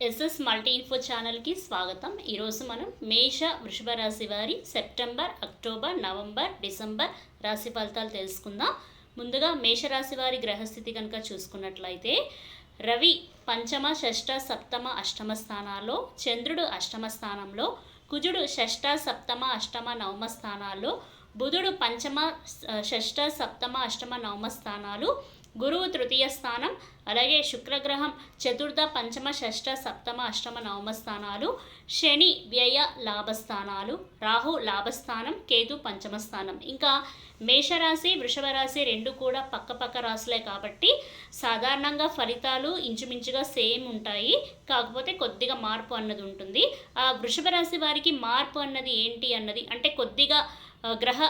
SS multi info ఛానల్కి స్వాగతం. ఈరోజు మనం మేష వృషభ రాశి వారి సెప్టెంబర్ అక్టోబర్ నవంబర్ డిసెంబర్ రాశి ఫలితాలు తెలుసుకుందాం. ముందుగా మేషరాశి వారి గ్రహస్థితి కనుక చూసుకున్నట్లయితే రవి పంచమ షష్ఠ సప్తమ అష్టమ స్థానాల్లో చంద్రుడు అష్టమ స్థానంలో కుజుడు షష్ఠ సప్తమ అష్టమ నవమ స్థానాల్లో బుధుడు పంచమ షష్ట షష్ఠ సప్తమ అష్టమ నవమ స్థానాలు గురువు తృతీయ స్థానం అలాగే శుక్రగ్రహం చతుర్థ పంచమ షష్ఠ సప్తమ అష్టమ నవమ స్థానాలు శని వ్యయ లాభస్థానాలు రాహు లాభస్థానం కేతు పంచమ స్థానం. ఇంకా మేషరాశి వృషభ రాశి రెండు కూడా పక్క పక్క రాశులే కాబట్టి సాధారణంగా ఫలితాలు ఇంచుమించుగా సేమ్ ఉంటాయి. కాకపోతే కొద్దిగా మార్పు అన్నది ఉంటుంది. ఆ వృషభ రాశి వారికి మార్పు అన్నది ఏంటి అన్నది అంటే కొద్దిగా గ్రహ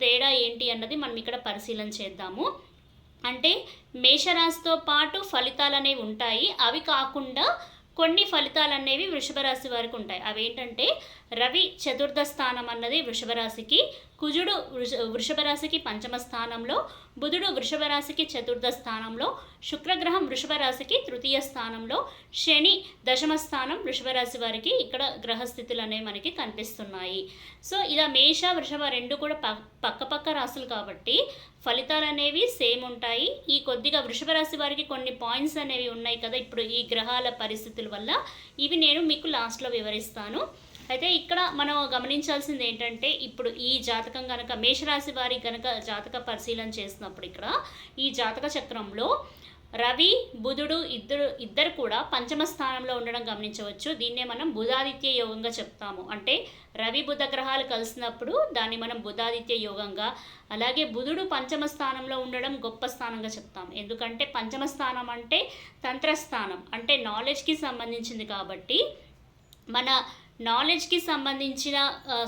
తేడా ఏంటి అన్నది మనం ఇక్కడ పరిశీలన చేద్దాము. అంటే మేషరాశితో పాటు ఫలితాలు అనేవి ఉంటాయి. అవి కాకుండా కొన్ని ఫలితాలు అనేవి వృషభ రాశి వారికి ఉంటాయి. అవేంటంటే రవి చతుర్థ స్థానం అన్నది వృషభరాశికి కుజుడు వృష వృషభరాశికి పంచమ స్థానంలో బుధుడు వృషభరాశికి చతుర్థ స్థానంలో శుక్రగ్రహం వృషభరాశికి తృతీయ స్థానంలో శని దశమ స్థానం వృషభరాశి వారికి ఇక్కడ గ్రహస్థితులు అనేవి మనకి కనిపిస్తున్నాయి. సో ఇలా మేష వృషభ రెండు కూడా ప- పక్క పక్క రాశులు కాబట్టి ఫలితాలు అనేవి సేమ్ ఉంటాయి. ఈ కొద్దిగా వృషభ రాశి వారికి కొన్ని పాయింట్స్ అనేవి ఉన్నాయి కదా ఇప్పుడు ఈ గ్రహాల పరిస్థితుల వల్ల. ఇవి నేను మీకు లాస్ట్లో వివరిస్తాను. అయితే ఇక్కడ మనం గమనించాల్సింది ఏంటంటే ఇప్పుడు ఈ జాతకం కనుక మేషరాశి వారి కనుక జాతక పరిశీలన చేసినప్పుడు ఇక్కడ ఈ జాతక చక్రంలో రవి బుధుడు ఇద్దరు ఇద్దరు కూడా పంచమ స్థానంలో ఉండడం గమనించవచ్చు. దీన్నే మనం బుధాదిత్య యోగంగా చెప్తాము. అంటే రవి బుధ గ్రహాలు కలిసినప్పుడు దాన్ని మనం బుధాదిత్య యోగంగా అలాగే బుధుడు పంచమ స్థానంలో ఉండడం గొప్ప స్థానంగా చెప్తాం ఎందుకంటే పంచమ స్థానం అంటే తంత్రస్థానం అంటే నాలెడ్జ్కి సంబంధించింది కాబట్టి మన నాలెడ్జ్కి సంబంధించిన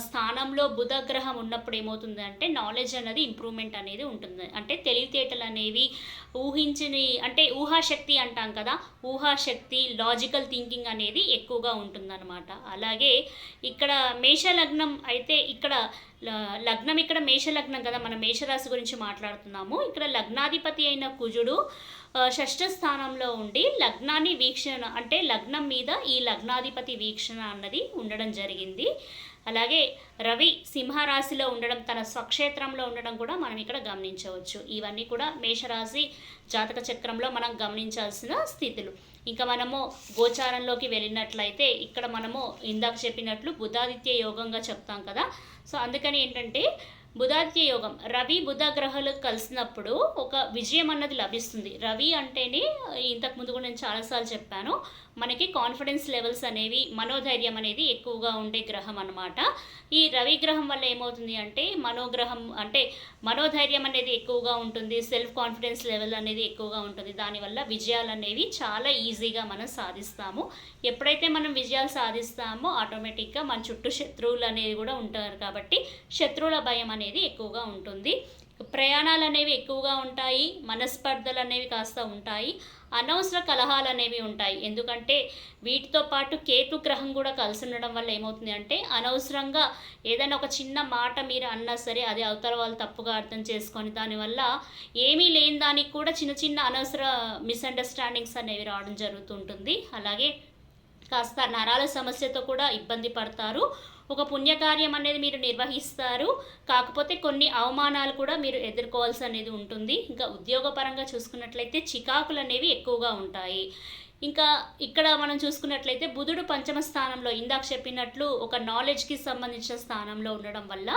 స్థానంలో బుధ గ్రహం ఉన్నప్పుడు ఏమవుతుందంటే నాలెడ్జ్ అనేది ఇంప్రూవ్మెంట్ అనేది ఉంటుంది. అంటే తెలివితేటలు అనేవి ఊహించని అంటే ఊహాశక్తి అంటాం కదా ఊహాశక్తి లాజికల్ థింకింగ్ అనేది ఎక్కువగా ఉంటుందన్నమాట. అలాగే ఇక్కడ మేష లగ్నం అయితే ఇక్కడ లగ్నం ఇక్కడ మేష లగ్నం కదా మనం మేషరాశి గురించి మాట్లాడుతున్నాము. ఇక్కడ లగ్నాధిపతి అయిన కుజుడు షష్ఠ స్థానంలో ఉండి లగ్నాన్ని వీక్షణ అంటే లగ్నం మీద ఈ లగ్నాధిపతి వీక్షణ అన్నది ఉండడం జరిగింది. అలాగే రవి సింహరాశిలో ఉండడం తన స్వక్షేత్రంలో ఉండడం కూడా మనం ఇక్కడ గమనించవచ్చు. ఇవన్నీ కూడా మేషరాశి జాతక చక్రంలో మనం గమనించాల్సిన స్థితులు. ఇంకా మనము గోచారంలోకి వెళ్ళినట్లయితే ఇక్కడ మనము ఇందాక చెప్పినట్లు బుధాదిత్య యోగంగా చెప్తాం కదా. సో అందుకని ఏంటంటే బుధాద్య యోగం. రవి బుధ గ్రహాలు కలిసినప్పుడు ఒక విజయం అన్నది లభిస్తుంది. రవి అంటేనే ఇంతకు ముందు కూడా నేను చాలాసార్లు చెప్పాను మనకి కాన్ఫిడెన్స్ లెవెల్స్ అనేవి మనోధైర్యం అనేది ఎక్కువగా ఉండే గ్రహం అన్నమాట. ఈ రవి గ్రహం వల్ల ఏమవుతుంది అంటే మనోగ్రహం అంటే మనోధైర్యం అనేది ఎక్కువగా ఉంటుంది సెల్ఫ్ కాన్ఫిడెన్స్ లెవెల్ అనేది ఎక్కువగా ఉంటుంది. దానివల్ల విజయాలు అనేవి చాలా ఈజీగా మనం సాధిస్తాము. ఎప్పుడైతే మనం విజయాలు సాధిస్తామో ఆటోమేటిక్గా మన చుట్టూ శత్రువులు అనేవి కూడా ఉంటారు కాబట్టి శత్రువుల భయం అనేది ఎక్కువగా ఉంటుంది. ప్రయాణాలు అనేవి ఎక్కువగా ఉంటాయి మనస్పర్ధలు అనేవి కాస్త ఉంటాయి అనవసర కలహాలు అనేవి ఉంటాయి. ఎందుకంటే వీటితో పాటు కేతు గ్రహం కూడా కలిసి ఉండడం వల్ల ఏమవుతుంది అంటే అనవసరంగా ఏదైనా ఒక చిన్న మాట మీరు అన్నా సరే అది అవతల వాళ్ళు తప్పుగా అర్థం చేసుకొని దానివల్ల ఏమీ లేని దానికి కూడా చిన్న చిన్న అనవసర మిస్అండర్స్టాండింగ్స్ అనేవి రావడం జరుగుతుంటుంది అలాగే కాస్త నరాల సమస్యతో కూడా ఇబ్బంది పడతారు. ఒక పుణ్యకార్యం అనేది మీరు నిర్వహిస్తారు. కాకపోతే కొన్ని అవమానాలు కూడా మీరు ఎదుర్కోవాల్సి అనేది ఉంటుంది. ఇంకా ఉద్యోగపరంగా చూసుకున్నట్లయితే చికాకులు అనేవి ఎక్కువగా ఉంటాయి. ఇంకా ఇక్కడ మనం చూసుకున్నట్లయితే బుధుడు పంచమ స్థానంలో ఇందాక చెప్పినట్లు ఒక నాలెడ్జ్కి సంబంధించిన స్థానంలో ఉండడం వల్ల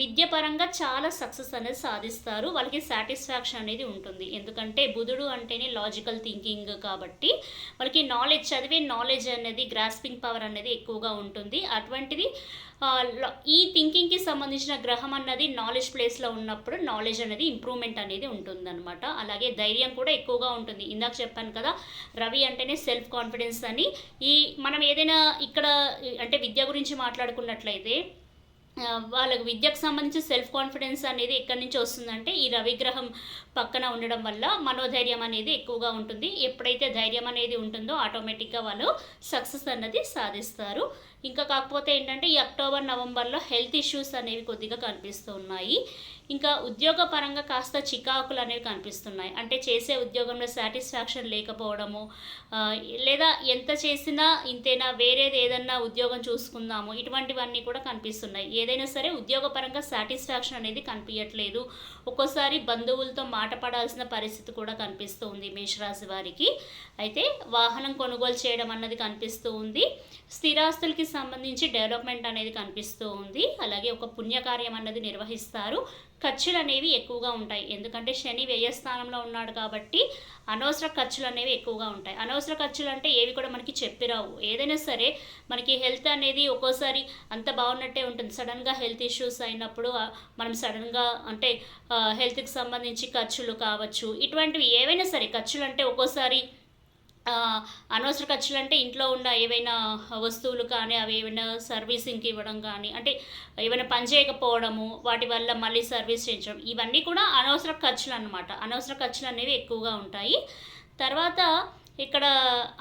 విద్యపరంగా చాలా సక్సెస్ అనేది సాధిస్తారు. వాళ్ళకి సాటిస్ఫాక్షన్ అనేది ఉంటుంది. ఎందుకంటే బుధుడు అంటేనే లాజికల్ థింకింగ్ కాబట్టి వాళ్ళకి నాలెడ్జ్ చదివే నాలెడ్జ్ అనేది గ్రాస్పింగ్ పవర్ అనేది ఎక్కువగా ఉంటుంది. అటువంటిది ఈ థింకింగ్కి సంబంధించిన గ్రహం అన్నది నాలెడ్జ్ ప్లేస్లో ఉన్నప్పుడు నాలెడ్జ్ అనేది ఇంప్రూవ్మెంట్ అనేది ఉంటుందన్నమాట. అలాగే ధైర్యం కూడా ఎక్కువగా ఉంటుంది. ఇందాక చెప్పాను కదా రవి అంటేనే సెల్ఫ్ కాన్ఫిడెన్స్ అని. ఈ మనం ఏదైనా ఇక్కడ అంటే విద్య గురించి మాట్లాడుకున్నట్లయితే వాళ్ళకు విద్యకు సంబంధించి సెల్ఫ్ కాన్ఫిడెన్స్ అనేది ఎక్కడి నుంచి వస్తుందంటే ఈ రవిగ్రహం పక్కన ఉండడం వల్ల మనోధైర్యం అనేది ఎక్కువగా ఉంటుంది. ఎప్పుడైతే ధైర్యం అనేది ఉంటుందో ఆటోమేటిక్గా వాళ్ళు సక్సెస్ అన్నది సాధిస్తారు. ఇంకా కాకపోతే ఏంటంటే ఈ అక్టోబర్ నవంబర్లో హెల్త్ ఇష్యూస్ అనేవి కొద్దిగా కనిపిస్తూ ఉన్నాయి ఇంకా ఉద్యోగ పరంగా కాస్త చికాకులు అనేవి కనిపిస్తున్నాయి. అంటే చేసే ఉద్యోగంలో సాటిస్ఫాక్షన్ లేకపోవడము లేదా ఎంత చేసినా ఇంతేనా వేరేది ఏదన్నా ఉద్యోగం చూసుకుందాము ఇటువంటివన్నీ కూడా కనిపిస్తున్నాయి. ఏదైనా సరే ఉద్యోగపరంగా సాటిస్ఫాక్షన్ అనేది కనిపించట్లేదు ఒక్కోసారి బంధువులతో మాట పడాల్సిన పరిస్థితి కూడా కనిపిస్తూ ఉంది మేషరాశి వారికి. అయితే వాహనం కొనుగోలు చేయడం అన్నది కనిపిస్తూ ఉంది. స్థిరాస్తులకి సంబంధించి డెవలప్మెంట్ అనేది కనిపిస్తూ ఉంది. అలాగే ఒక పుణ్యకార్యం అన్నది నిర్వహిస్తారు. ఖర్చులు అనేవి ఎక్కువగా ఉంటాయి. ఎందుకంటే శని వ్యయస్థానంలో ఉన్నాడు కాబట్టి అనవసర ఖర్చులు అనేవి ఎక్కువగా ఉంటాయి. అనవసర ఖర్చులు అంటే ఏవి కూడా మనకి చెప్పిరావు. ఏదైనా సరే మనకి హెల్త్ అనేది ఒక్కోసారి అంత బాగున్నట్టే ఉంటుంది. సడన్గా హెల్త్ ఇష్యూస్ అయినప్పుడు మనం సడన్గా అంటే హెల్త్కి సంబంధించి ఖర్చులు కావచ్చు. ఇటువంటివి ఏవైనా సరే ఖర్చులు అంటే ఒక్కోసారి అనవసర ఖర్చులు అంటే ఇంట్లో ఉన్న ఏవైనా వస్తువులు కానీ అవి ఏమైనా సర్వీసింగ్కి ఇవ్వడం కానీ అంటే ఏమైనా పని చేయకపోవడము వాటి వల్ల మళ్ళీ సర్వీస్ చేయించడం ఇవన్నీ కూడా అనవసర ఖర్చులు అనమాట అనవసర ఖర్చులు అనేవి ఎక్కువగా ఉంటాయి. తర్వాత ఇక్కడ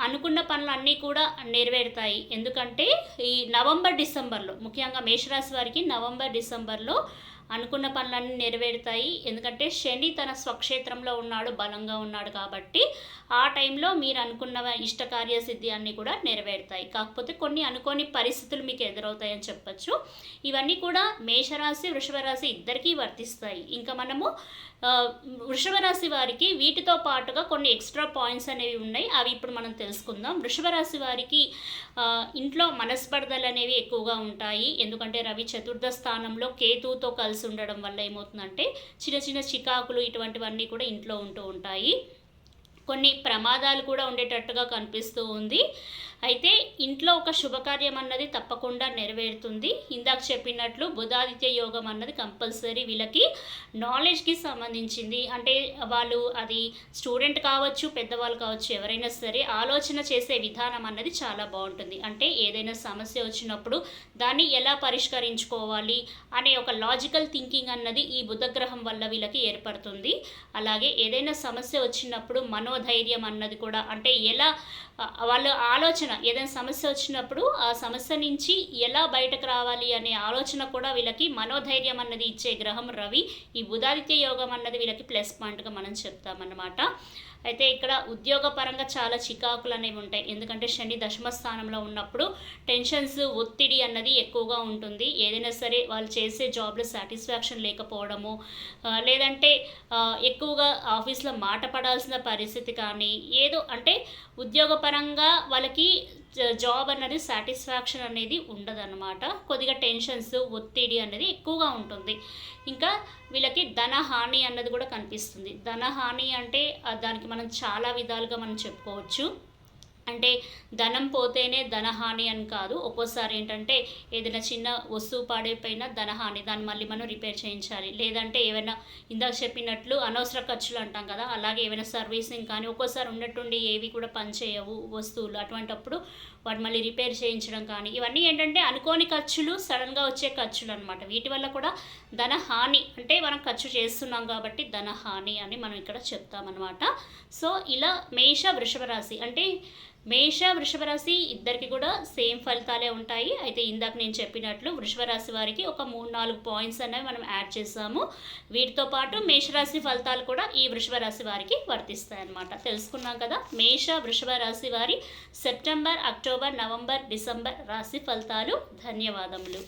అనుకున్న పనులు అన్నీ కూడా నెరవేరుతాయి. ఎందుకంటే ఈ నవంబర్ డిసెంబర్లో ముఖ్యంగా మేషరాశి వారికి నవంబర్ డిసెంబర్లో అనుకున్న పనులన్నీ నెరవేరుతాయి. ఎందుకంటే శని తన స్వక్షేత్రంలో ఉన్నాడు బలంగా ఉన్నాడు కాబట్టి ఆ టైంలో మీరు అనుకున్న ఇష్టకార్య సిద్ధి అన్నీ కూడా నెరవేరుతాయి. కాకపోతే కొన్ని అనుకోని పరిస్థితులు మీకు ఎదురవుతాయని చెప్పచ్చు. ఇవన్నీ కూడా మేషరాశి వృషభరాశి ఇద్దరికీ వర్తిస్తాయి. ఇంకా మనము వృషభరాశి వారికి వీటితో పాటుగా కొన్ని ఎక్స్ట్రా పాయింట్స్ అనేవి ఉన్నాయి. అవి ఇప్పుడు మనం తెలుసుకుందాం. వృషభరాశి వారికి ఇంట్లో మనస్పర్ధలు అనేవి ఎక్కువగా ఉంటాయి. ఎందుకంటే రవి చతుర్థ స్థానంలో కేతువుతో కలిసి ఉండడం వల్ల ఏమవుతుందంటే చిన్న చిన్న చికాకులు ఇటువంటివన్నీ కూడా ఇంట్లో ఉంటూ ఉంటాయి. కొన్ని ప్రమాదాలు కూడా ఉండేటట్టుగా కనిపిస్తూ ఉంది. అయితే ఇంట్లో ఒక శుభకార్యం అన్నది తప్పకుండా నెరవేరుతుంది. ఇందాక చెప్పినట్లు బుధాదిత్య యోగం అన్నది కంపల్సరీ వీళ్ళకి నాలెడ్జ్కి సంబంధించింది. అంటే వాళ్ళు అది స్టూడెంట్ కావచ్చు పెద్దవాళ్ళు కావచ్చు ఎవరైనా సరే ఆలోచన చేసే విధానం అన్నది చాలా బాగుంటుంది. అంటే ఏదైనా సమస్య వచ్చినప్పుడు దాన్ని ఎలా పరిష్కరించుకోవాలి అనే ఒక లాజికల్ థింకింగ్ అన్నది ఈ బుధగ్రహం వల్ల వీళ్ళకి ఏర్పడుతుంది. అలాగే ఏదైనా సమస్య వచ్చినప్పుడు మనోధైర్యం అన్నది కూడా. అంటే ఎలా వాళ్ళ ఆలోచన ఏదైనా సమస్య వచ్చినప్పుడు ఆ సమస్య నుంచి ఎలా బయటకు రావాలి అనే ఆలోచన కూడా వీళ్ళకి మనోధైర్యం అన్నది ఇచ్చే గ్రహం రవి. ఈ బుధాదిత్య యోగం అన్నది వీళ్ళకి ప్లస్ పాయింట్గా మనం చెప్తామన్నమాట. అయితే ఇక్కడ ఉద్యోగపరంగా చాలా చికాకులు అనేవి ఉంటాయి. ఎందుకంటే శని దశమ స్థానంలో ఉన్నప్పుడు టెన్షన్స్ ఒత్తిడి అన్నది ఎక్కువగా ఉంటుంది. ఏదైనా సరే వాళ్ళు చేసే జాబ్లో సాటిస్ఫాక్షన్ లేకపోవడము లేదంటే ఎక్కువగా ఆఫీస్లో మాట పడాల్సిన పరిస్థితి కానీ ఏదో అంటే ఉద్యోగపరంగా వాళ్ళకి జాబ్ అనేది సాటిస్ఫాక్షన్ అనేది ఉండదన్నమాట. కొద్దిగా టెన్షన్స్ ఒత్తిడి అనేది ఎక్కువగా ఉంటుంది. ఇంకా వీళ్ళకి ధన హాని అన్నది కూడా కనిపిస్తుంది. ధన హాని అంటే దానికి మనం చాలా విధాలుగా మనం చెప్పుకోవచ్చు. అంటే ధనం పోతేనే ధనహాని అని కాదు. ఒక్కోసారి ఏంటంటే ఏదైనా చిన్న వస్తువు పాడైపోయినా ధనహాని దాన్ని మళ్ళీ మనం రిపేర్ చేయించాలి. లేదంటే ఏమైనా ఇందాక చెప్పినట్లు అనవసర ఖర్చులు అంటాం కదా అలాగే ఏమైనా సర్వీసింగ్ కానీ ఒక్కోసారి ఉన్నట్టుండి ఏవి కూడా పనిచేయవు వస్తువులు. అటువంటప్పుడు వాటి మళ్ళీ రిపేర్ చేయించడం కానీ ఇవన్నీ ఏంటంటే అనుకోని ఖర్చులు సడన్గా వచ్చే ఖర్చులు అనమాట వీటి వల్ల కూడా ధన హాని అంటే మనం ఖర్చు చేస్తున్నాం కాబట్టి ధన హాని అని మనం ఇక్కడ చెప్తామన్నమాట. సో ఇలా మేష వృషభ రాశి అంటే మేష వృషభ రాశి ఇద్దరికి కూడా సేమ్ ఫలితాలే ఉంటాయి. అయితే ఇందాక నేను చెప్పినట్లు వృషభరాశి వారికి ఒక మూడు నాలుగు పాయింట్స్ అనేవి మనం యాడ్ చేసాము. వీటితో పాటు మేషరాశి ఫలితాలు కూడా ఈ వృషభరాశి వారికి వర్తిస్తాయి అన్నమాట తెలుసుకున్నాం కదా మేష వృషభ రాశి వారి సెప్టెంబర్ అక్టోబర్ నవంబర్ డిసెంబర్ రాశి ఫలితాలు. ధన్యవాదములు.